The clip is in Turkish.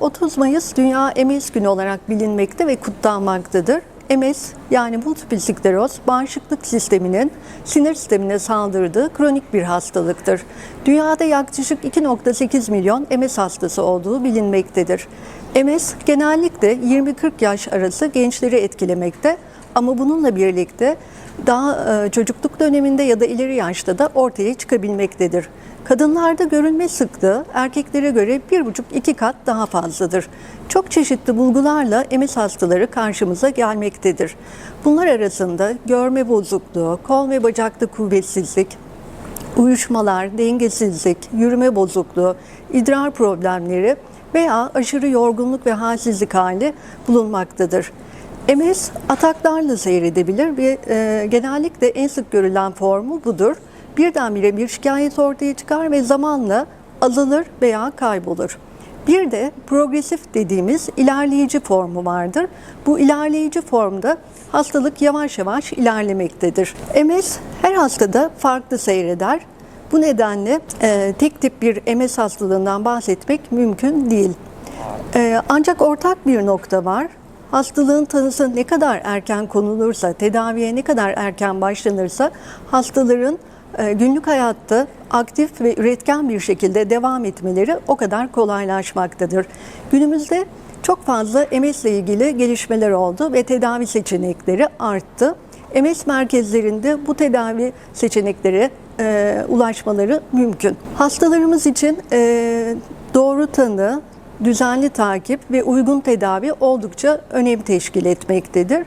30 Mayıs Dünya MS Günü olarak bilinmekte ve kutlanmaktadır. MS yani multiple skleroz bağışıklık sisteminin sinir sistemine saldırdığı kronik bir hastalıktır. Dünyada yaklaşık 2.8 milyon MS hastası olduğu bilinmektedir. MS genellikle 20-40 yaş arası gençleri etkilemekte ama bununla birlikte daha e, çocukluk döneminde ya da ileri yaşta da ortaya çıkabilmektedir. Kadınlarda görülme sıklığı erkeklere göre 1,5-2 kat daha fazladır. Çok çeşitli bulgularla MS hastaları karşımıza gelmektedir. Bunlar arasında görme bozukluğu, kol ve bacakta kuvvetsizlik, uyuşmalar, dengesizlik, yürüme bozukluğu, idrar problemleri veya aşırı yorgunluk ve halsizlik hali bulunmaktadır. MS ataklarla seyredebilir ve e, genellikle en sık görülen formu budur. Birdenbire bir şikayet ortaya çıkar ve zamanla azalır veya kaybolur. Bir de progresif dediğimiz ilerleyici formu vardır. Bu ilerleyici formda hastalık yavaş yavaş ilerlemektedir. MS her hastada farklı seyreder. Bu nedenle e, tek tip bir MS hastalığından bahsetmek mümkün değil. E, ancak ortak bir nokta var. Hastalığın tanısı ne kadar erken konulursa, tedaviye ne kadar erken başlanırsa hastaların e, günlük hayatta aktif ve üretken bir şekilde devam etmeleri o kadar kolaylaşmaktadır. Günümüzde çok fazla MS ile ilgili gelişmeler oldu ve tedavi seçenekleri arttı. MS merkezlerinde bu tedavi seçenekleri e, ulaşmaları mümkün. Hastalarımız için e, doğru tanı, düzenli takip ve uygun tedavi oldukça önem teşkil etmektedir.